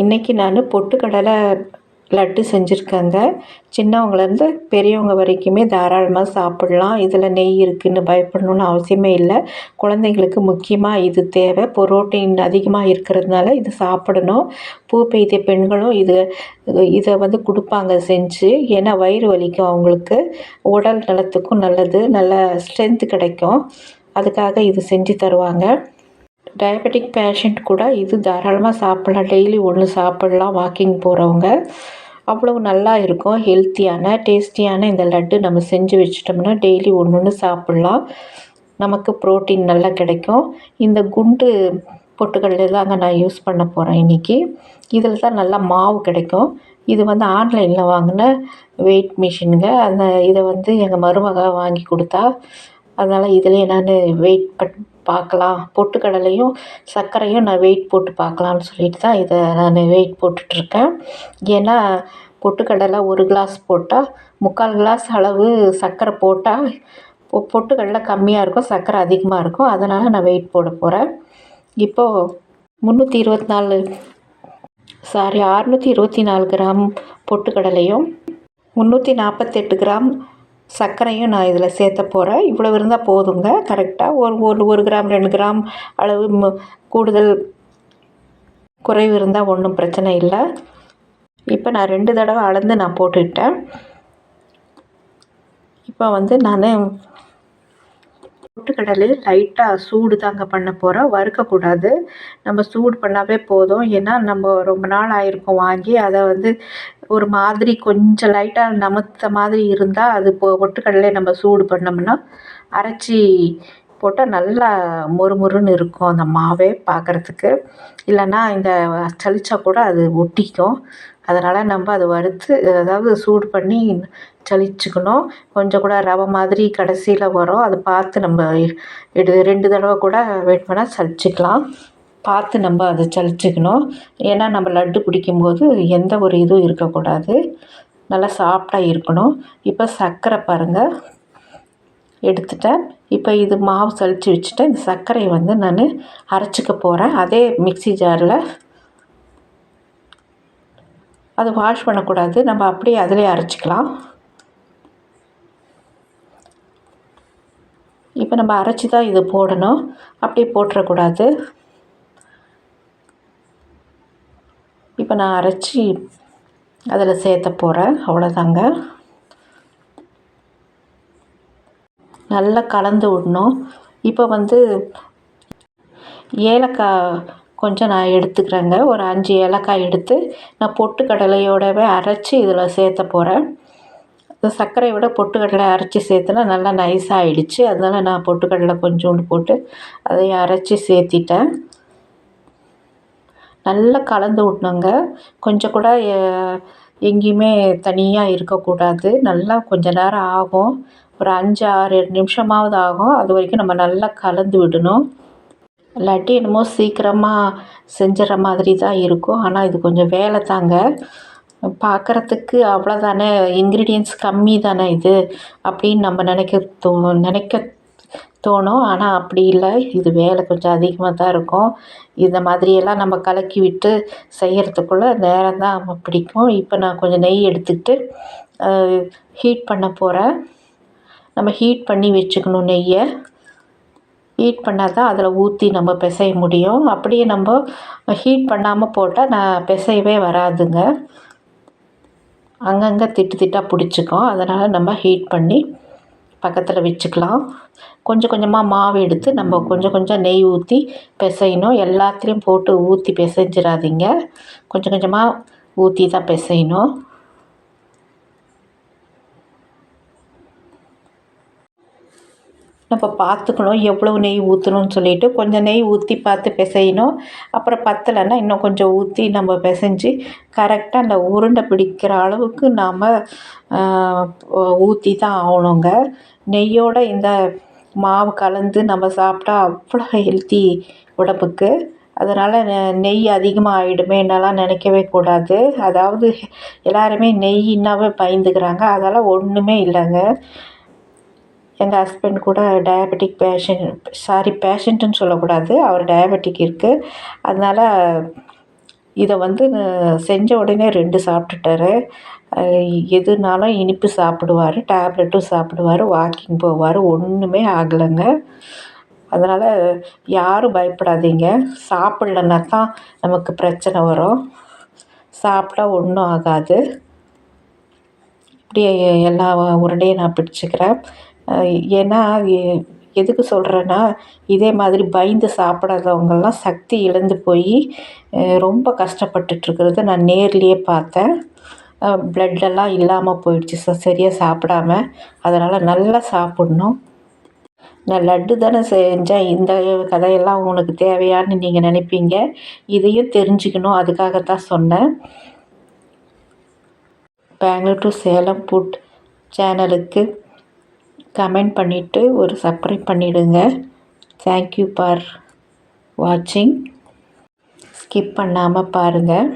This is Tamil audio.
இன்றைக்கி நான் பொட்டுக்கடலை லட்டு செஞ்சுருக்கேங்க. சின்னவங்கலேருந்து பெரியவங்க வரைக்குமே தாராளமாக சாப்பிட்லாம். இதில் நெய் இருக்குதுன்னு பயப்படணுன்னு அவசியமே இல்லை. குழந்தைங்களுக்கு முக்கியமாக இது தேவை. புரோட்டீன் அதிகமாக இருக்கிறதுனால இது சாப்பிடணும். பூ பெய்த பெண்களும் இது இதை வந்து கொடுப்பாங்க செஞ்சு. ஏன்னா வயிறு வலிக்கும் அவங்களுக்கு. உடல் நலத்துக்கும் நல்லது. நல்ல ஸ்ட்ரென்த்து கிடைக்கும். அதுக்காக இது செஞ்சு தருவாங்க. டயபெட்டிக் பேஷண்ட் கூட இது தாராளமாக சாப்பிட்லாம். டெய்லி ஒன்று சாப்பிட்லாம் வாக்கிங் போகிறவங்க அவ்வளவு நல்லா இருக்கும். ஹெல்த்தியான டேஸ்டியான இந்த லட்டு நம்ம செஞ்சு வச்சிட்டோம்னா டெய்லி ஒன்று ஒன்று சாப்பிட்லாம். நமக்கு ப்ரோட்டீன் நல்லா கிடைக்கும். இந்த குண்டு பொட்டுக்கடலை தாங்க நான் யூஸ் பண்ண போகிறேன் இன்றைக்கி இதில் தான் நல்லா மாவு கிடைக்கும். இது வந்து ஆன்லைனில் வாங்கின வெயிட் மிஷினுங்க அந்த இதை வந்து எங்கள் மருமக வாங்கி கொடுத்தா அதனால் இதிலே நான் வெயிட் பண் பார்க்கலாம். பொட்டுக்கடலையும் சர்க்கரையும் நான் வெயிட் போட்டு பார்க்கலான்னு சொல்லிட்டு தான் இதை நான் வெயிட் போட்டுட்ருக்கேன். ஏன்னா பொட்டுக்கடலை ஒரு கிளாஸ் போட்டால் முக்கால் கிளாஸ் அளவு சர்க்கரை போட்டால் பொ பொட்டுக்கடலை கம்மியாக இருக்கும் சர்க்கரை அதிகமாக இருக்கும். அதனால் நான் வெயிட் போட போகிறேன் இப்போது முந்நூற்றி இருபத்தி நாலு சாரி அறுநூற்றி இருபத்தி நாலு கிராம் பொட்டுக்கடலையும் முந்நூற்றி நாற்பத்தெட்டு கிராம் சர்க்கரையும் நான் இதில் சேர்த்த போகிறேன். இவ்வளோ இருந்தால் போதுங்க. கரெக்டாக ஒரு ஒரு ஒரு கிராம் ரெண்டு கிராம் அளவு ம கூடுதல் குறைவு இருந்தால் ஒன்றும் பிரச்சனை இல்லை. இப்போ நான் ரெண்டு தடவை அளந்து நான் போட்டுக்கிட்டேன் இப்போ வந்து நான் பொட்டுக்கடலை லைட்டாக சூடு தாங்க பண்ண போகிறோம் வறுக்கக்கூடாது. நம்ம சூடு பண்ணாவே போதும். ஏன்னா நம்ம ரொம்ப நாள் ஆயிருக்கும் வாங்கி அதை வந்து ஒரு மாதிரி கொஞ்சம் லைட்டாக நமத்த மாதிரி இருந்தால் அது பொ பொட்டுக்கடலையை நம்ம சூடு பண்ணோம்னா அரைச்சி போட்டால் நல்லா மொறு மொறுன்னு இருக்கும் அந்த மாவே பார்க்குறதுக்கு இல்லைன்னா இந்த சளிச்சா கூட அது ஒட்டிக்கும். அதனால் நம்ம அதை வறுத்து அதாவது சூடு பண்ணி சலிச்சுக்கணும் கொஞ்சம் கூட ரவை மாதிரி கடைசியில் வரும். அதை பார்த்து நம்ம எடு ரெண்டு தடவை கூட வெயிட் பண்ணால் சலிச்சுக்கலாம் பார்த்து நம்ம அதை சலிச்சுக்கணும் ஏன்னா நம்ம லட்டு பிடிக்கும்போது எந்த ஒரு இதுவும் இருக்கக்கூடாது. நல்லா சாஃப்டாக இருக்கணும். இப்போ சர்க்கரை பாருங்கள் எடுத்துட்டேன். இப்போ இது மாவு சலித்து வச்சுட்டேன். இந்த சர்க்கரையை வந்து நான் அரைச்சிக்க போகிறேன் அதே மிக்ஸி ஜாரில். அது வாஷ் பண்ணக்கூடாது. நம்ம அப்படியே அதிலே அரைச்சிக்கலாம். இப்போ நம்ம அரைச்சி தான் இது போடணும். அப்படியே போட்டுறக்கூடாது. இப்போ நான் அரைச்சி அதில் சேர்த்த போகிறேன். அவ்வளோதாங்க. நல்லா கலந்து விடணும். இப்போ வந்து ஏலக்காய் கொஞ்சம் நான் எடுத்துக்கிறேங்க. ஒரு அஞ்சு ஏலக்காய் எடுத்து நான் பொட்டு கடலையோடவே அரைச்சி இதில் சேர்த்த போகிறேன். இந்த சர்க்கரையை விட பொட்டுக்கடலை அரைச்சி சேர்த்தனா நல்லா நைஸாக ஆகிடுச்சு அதனால் நான் பொட்டுக்கடலை கொஞ்சோண்டு போட்டு அதையும் அரைச்சி சேர்த்திட்டேன். நல்லா கலந்து விட்ணுங்க. கொஞ்சம் கூட எங்கேயுமே தனியாக இருக்கக்கூடாது. நல்லா கொஞ்ச நேரம் ஆகும். ஒரு அஞ்சு ஆறு நிமிஷமாவது ஆகும். அது வரைக்கும் நம்ம நல்லா கலந்து விடணும். இல்லாட்டி என்னமோ சீக்கிரமாக செஞ்சிடற மாதிரி தான் இருக்கும். ஆனால் இது கொஞ்சம் வேலை தாங்க. பார்க்குறதுக்கு அவ்வளோதானே இன்க்ரீடியன்ஸ் கம்மி தானே இது? அப்படின்னு நம்ம நினைக்க தோ நினைக்க தோணும். ஆனால் அப்படி இல்லை. இது வேலை கொஞ்சம் அதிகமாக தான் இருக்கும். இந்த மாதிரியெல்லாம் நம்ம கலக்கி விட்டு செய்கிறதுக்குள்ள நேரம் தான் பிடிக்கும். இப்போ நான் கொஞ்சம் நெய் எடுத்துக்கிட்டு ஹீட் பண்ண போகிறேன் நம்ம ஹீட் பண்ணி வச்சுக்கணும் நெய்யை. ஹீட் பண்ணால் தான் அதில் ஊற்றி நம்ம பிசைய முடியும். அப்படியே நம்ம ஹீட் பண்ணாமல் போட்டால் நான் பிசையவே வராதுங்க. அங்கங்கே திட்டு திட்டாக பிடிச்சிக்கும். அதனால் நம்ம ஹீட் பண்ணி பக்கத்தில் வச்சுக்கலாம். கொஞ்சம் கொஞ்சமாக மாவு எடுத்து நம்ம கொஞ்சம் கொஞ்சம் நெய் ஊற்றி பிசையணும். எல்லாத்துலேயும் போட்டு ஊற்றி பிசைஞ்சிடாதீங்க. கொஞ்சம் கொஞ்சமாக ஊற்றி தான் பிசையணும். நம்ம பார்த்துக்கணும் எவ்வளவு நெய் ஊற்றணும்னு சொல்லிட்டு கொஞ்சம் நெய் ஊற்றி பார்த்து பிசையணும். அப்புறம் பத்தலைன்னா இன்னும் கொஞ்சம் ஊற்றி நம்ம பிசைஞ்சு கரெக்டாக அந்த உருண்டை பிடிக்கிற அளவுக்கு நாம் ஊற்றி தான் ஆகணுங்க. நெய்யோடு இந்த மாவு கலந்து நம்ம சாப்பிட்டா அவ்வளோ ஹெல்த்தி உடம்புக்கு. அதனால் நெய் அதிகமாக ஆகிடுமேன்னெல்லாம் நினைக்கவே கூடாது. அதாவது எல்லாருமே நெய்னாவே பயந்துக்கிறாங்க. அதெல்லாம் ஒன்றுமே இல்லைங்க. எங்கள் ஹஸ்பண்ட் கூட டயபெட்டிக் பேஷண்ட் சாரி பேஷண்ட்டுன்னு சொல்லக்கூடாது. அவர் டயபெட்டிக் இருக்குது அதனால் இதை வந்து செஞ்ச உடனே ரெண்டு சாப்பிட்டுட்டாரு. எதுனாலும் இனிப்பு சாப்பிடுவார் டேப்லெட்டும் சாப்பிடுவார் வாக்கிங் போவார். ஒன்றுமே ஆகலைங்க. அதனால் யாரும் பயப்படாதீங்க. சாப்பிட்லன்னா தான் நமக்கு பிரச்சனை வரும். சாப்பிட்டா ஒன்றும் ஆகாது. இப்படி எல்லா உருண்டையும் நான் பிடிச்சிக்கிறேன். ஏன்னா எதுக்கு சொல்கிறேன்னா இதே மாதிரி பயந்து சாப்பிடாதவங்கள்லாம் சக்தி இழந்து போய் ரொம்ப கஷ்டப்பட்டுட்ருக்கிறத நான் நேர்லேயே பார்த்தேன். ப்ளட்டெல்லாம் இல்லாமல் போயிடுச்சு ச சரியாக சாப்பிடாம. அதனால் நல்லா சாப்பிட்ணும். நான் லட்டு தானே செஞ்சேன். இந்த கதையெல்லாம் உங்களுக்கு தேவையான்னு நீங்கள் நினைப்பீங்க. இதையும் தெரிஞ்சுக்கணும். அதுக்காகத்தான் சொன்னேன். பெங்களூர் டு சேலம் ஃபுட் சேனலுக்கு கமெண்ட் பண்ணிவிட்டு ஒரு சப்ஸ்கிரைப் பண்ணிவிடுங்க தேங்க்யூ ஃபார் வாட்சிங் ஸ்கிப் பண்ணாமல் பாருங்கள்